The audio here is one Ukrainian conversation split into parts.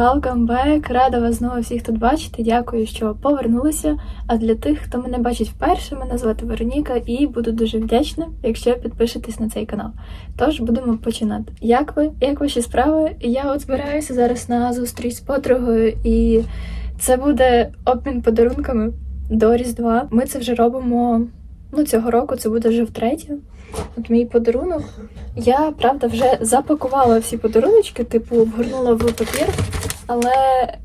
Welcome back! Рада вас знову всіх тут бачити. Дякую, що повернулися. А для тих, хто мене бачить вперше, мене звати Вероніка, і буду дуже вдячна, якщо підпишетесь на цей канал. Тож будемо починати. Як ви? Як ваші справи? Я от збираюся зараз на зустріч з подругою, і це буде обмін подарунками до Різдва. Ми це вже робимо. Ну, цього року це буде вже втретє. От мій подарунок. Я правда вже запакувала всі подаруночки, типу обгорнула в папір. Але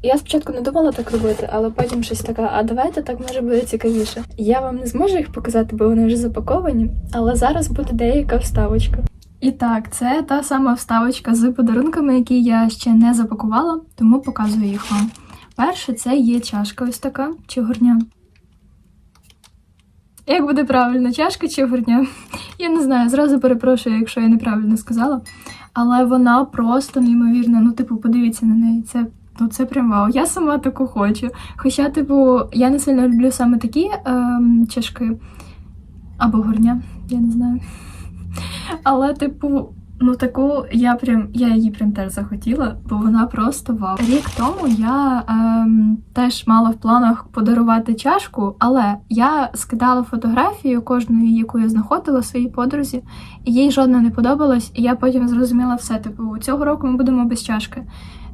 я спочатку не думала так робити, але потім щось така, а давайте так може буде цікавіше. Я вам не зможу їх показати, бо вони вже запаковані, але зараз буде деяка вставочка. І так, це та сама вставочка з подарунками, які я ще не запакувала, тому показую їх вам. Перше, це є чашка ось така, чи горня. Як буде правильно, чашка чи горня? Я не знаю, зразу перепрошую, якщо я неправильно сказала. Але вона просто неймовірна. Ну, типу, подивіться на неї. Це, ну, це прям вау. Я сама таку хочу. Хоча, типу, я не сильно люблю саме такі ем, чашки або горня, я не знаю. Але, типу, ну таку я прям я її прям теж захотіла, бо вона просто вау. Рік тому я ем, теж мала в планах подарувати чашку, але я скидала фотографію кожної, яку я знаходила своїй подрузі, і їй жодна не подобалась. І я потім зрозуміла все. Типу, цього року ми будемо без чашки.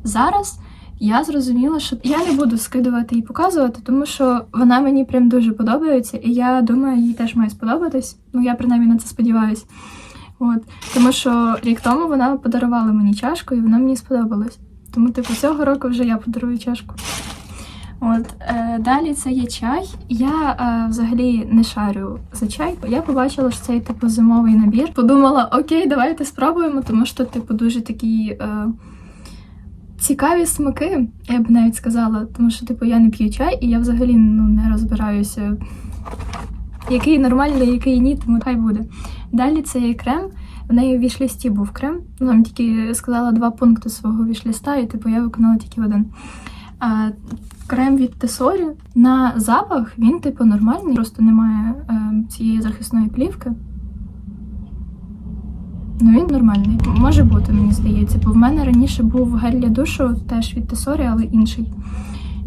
Зараз. Я зрозуміла, що я не буду скидувати і показувати, тому що вона мені прям дуже подобається, і я думаю, їй теж має сподобатись. Ну, я принаймні на це сподіваюся. От. Тому що рік тому вона подарувала мені чашку, і вона мені сподобалась. Тому, типу, цього року вже я подарую чашку. От е, далі це є чай. Я е, взагалі не шарю за чай. Я побачила, що цей типу зимовий набір. Подумала, окей, давайте спробуємо, тому що, типу, дуже такі е, цікаві смаки, я б навіть сказала, тому що, типу, я не п'ю чай, і я взагалі ну, не розбираюся, який нормальний, який ні, тому хай буде. Далі це є крем. В неї у вішлісті був крем. Вона тільки сказала два пункти свого вішліста, і типу я виконала тільки один. А, крем від Тесорі. На запах він, типу, нормальний, просто немає е, цієї захисної плівки. Ну, він нормальний. Може бути, мені здається. Бо в мене раніше був гель для душу, теж від Тесорі, але інший.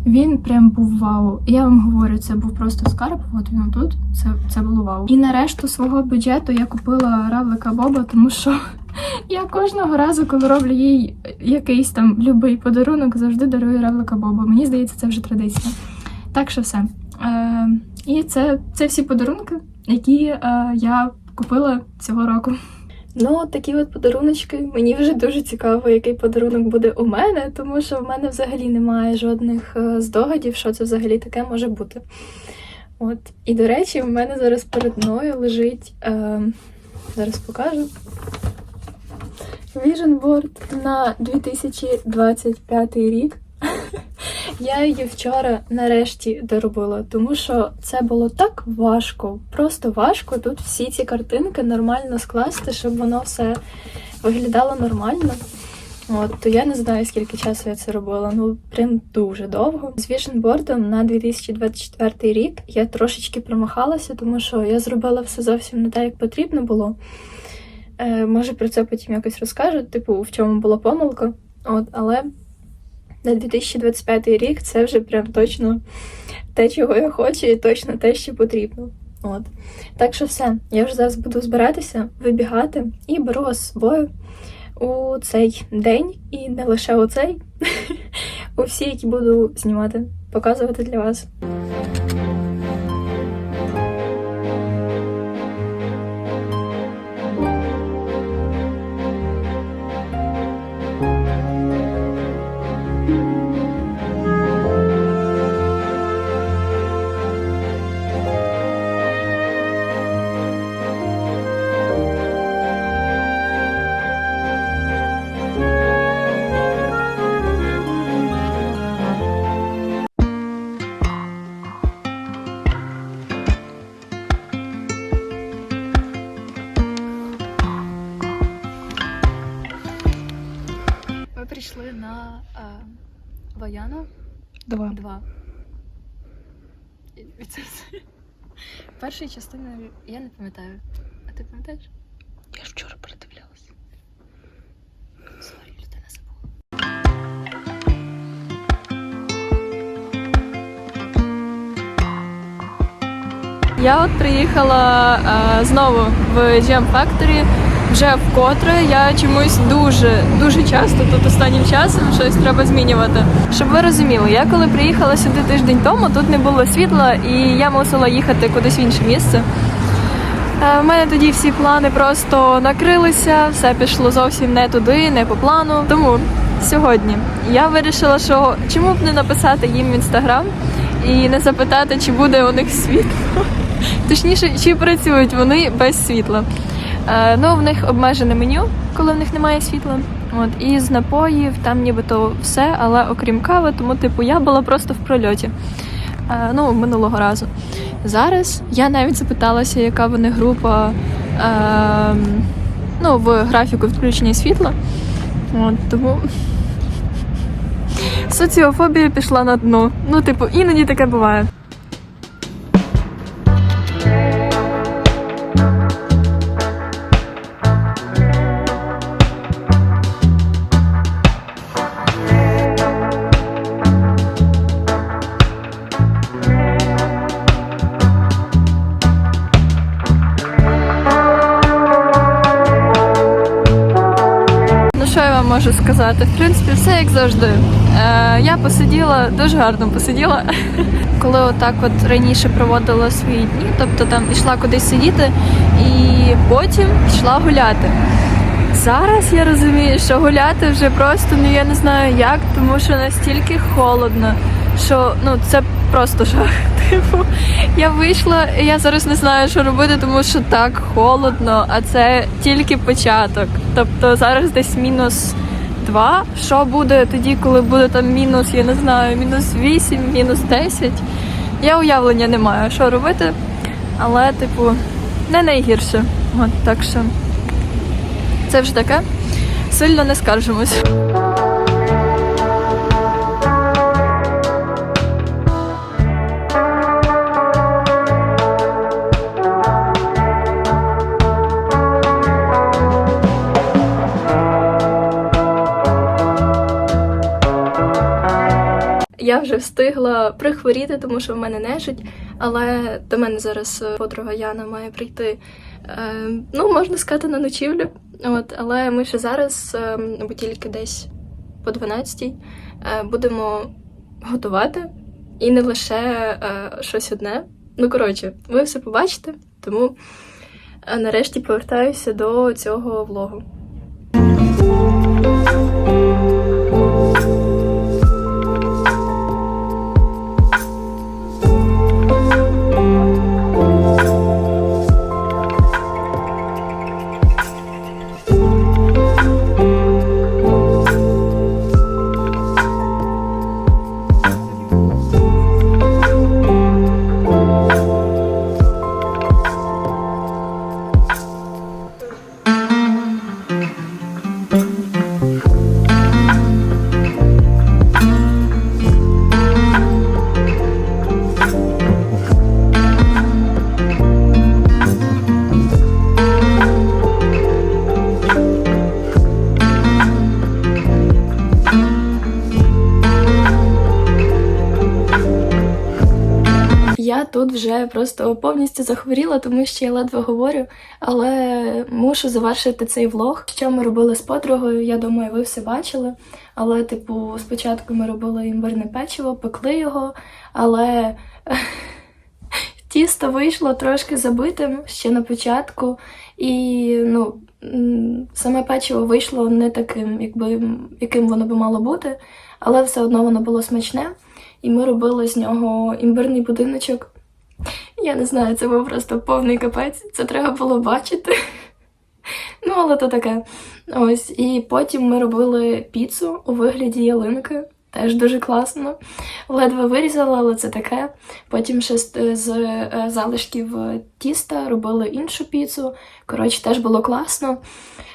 Він прям був вау. Я вам говорю, це був просто скарб. От він тут. Це, це було вау. І на решту свого бюджету я купила равлика Боба, тому що я кожного разу, коли роблю їй якийсь там любий подарунок, завжди дарую равлика Боба. Мені здається, це вже традиція. Так що все. Е, і це, це всі подарунки, які е, я купила цього року. Ну, такі от подаруночки. Мені вже дуже цікаво, який подарунок буде у мене, тому що в мене взагалі немає жодних е, здогадів, що це взагалі таке може бути. От. І, до речі, в мене зараз перед мною лежить. Е, зараз покажу. Vision Board на 2025 рік. Я її вчора нарешті доробила, тому що це було так важко, просто важко тут всі ці картинки нормально скласти, щоб воно все виглядало нормально. От, то я не знаю, скільки часу я це робила. Ну, прям дуже довго. З вішенбордом на 2024 рік я трошечки промахалася, тому що я зробила все зовсім не так, як потрібно було. Е, Може про це потім якось розкажу, типу, в чому була помилка. От, але на 2025 рік це вже прям точно те, чого я хочу, і точно те, що потрібно. От. Так що все, я вже зараз буду збиратися, вибігати і беру вас з собою у цей день, і не лише у цей, у всі, які буду знімати, показувати для вас. і дивіться все. Першої я не пам'ятаю. А ти пам'ятаєш? Я ж вчора передивлялася. Сорі, людина забула. Я от приїхала е, знову в Jam Factory. Вже вкотре. Я чомусь дуже дуже часто тут останнім часом щось треба змінювати. Щоб ви розуміли, я коли приїхала сюди тиждень тому, тут не було світла, і я мусила їхати кудись в інше місце. Е, В мене тоді всі плани просто накрилися, все пішло зовсім не туди, не по плану. Тому сьогодні я вирішила, що чому б не написати їм в інстаграм і не запитати, чи буде у них світло. Точніше, чи працюють вони без світла. Е, ну, в них обмежене меню, коли в них немає світла. От, і з напоїв там нібито все, але окрім кави, тому типу я була просто в прольоті. Е, ну, минулого разу. Зараз я навіть запиталася, яка вони група е, ну, в графіку відключення світла. От, тому соціофобія пішла на дно. Ну, типу, іноді таке буває. Можу сказати? В принципі, все як завжди. Е, я посиділа, дуже гарно посиділа. Коли отак от раніше проводила свої дні, тобто там пішла кудись сидіти і потім пішла гуляти. Зараз я розумію, що гуляти вже просто ну я не знаю як, тому що настільки холодно, що ну це просто жах. Типу, я вийшла, і я зараз не знаю, що робити, тому що так холодно, а це тільки початок. Тобто зараз десь мінус два. Що буде тоді, коли буде там мінус, я не знаю, мінус вісім, мінус десять. Я уявлення не маю, що робити, але, типу, не найгірше. От так що це вже таке. Сильно не скаржимось. Я вже встигла прихворіти, тому що в мене нежить, але до мене зараз е, подруга Яна має прийти. Е, ну, можна сказати, на ночівлю. От, але ми ще зараз, е, бо тільки десь по 12 е, будемо готувати. І не лише щось одне. Ну, коротше, ви все побачите, тому нарешті повертаюся до цього влогу. Тут вже просто повністю захворіла, тому що я ледве говорю, але мушу завершити цей влог. Що ми робили з подругою, я думаю, ви все бачили. Але, типу, спочатку ми робили імбирне печиво, пекли його, але тісто вийшло трошки забитим ще на початку, і ну, саме печиво вийшло не таким, якби, яким воно би мало бути, але все одно воно було смачне. І ми робили з нього імбирний будиночок. Я не знаю, це був просто повний капець. Це треба було бачити. Ну, але то таке. Ось. І потім ми робили піцу у вигляді ялинки. Теж дуже класно. Ледве вирізала, але це таке. Потім ще з, з е, залишків тіста робили іншу піцу. Коротше, теж було класно.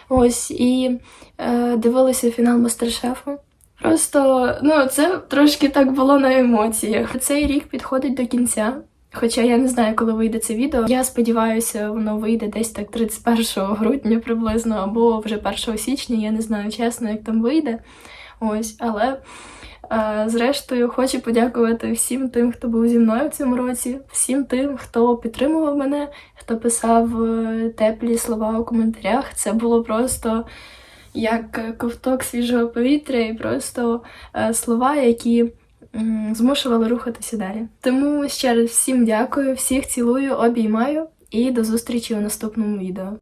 Ось і е, дивилися фінал мастер-шефу. Просто ну це трошки так було на емоціях. Цей рік підходить до кінця. Хоча я не знаю, коли вийде це відео. Я сподіваюся, воно вийде десь так 31 грудня приблизно, або вже 1 січня. Я не знаю чесно, як там вийде. Ось, але Е, Зрештою, хочу подякувати всім тим, хто був зі мною в цьому році, всім тим, хто підтримував мене, хто писав е, теплі слова у коментарях. Це було просто як ковток свіжого повітря і просто е, слова, які змушували рухатися далі. Тому ще раз всім дякую, всіх цілую, обіймаю і до зустрічі у наступному відео.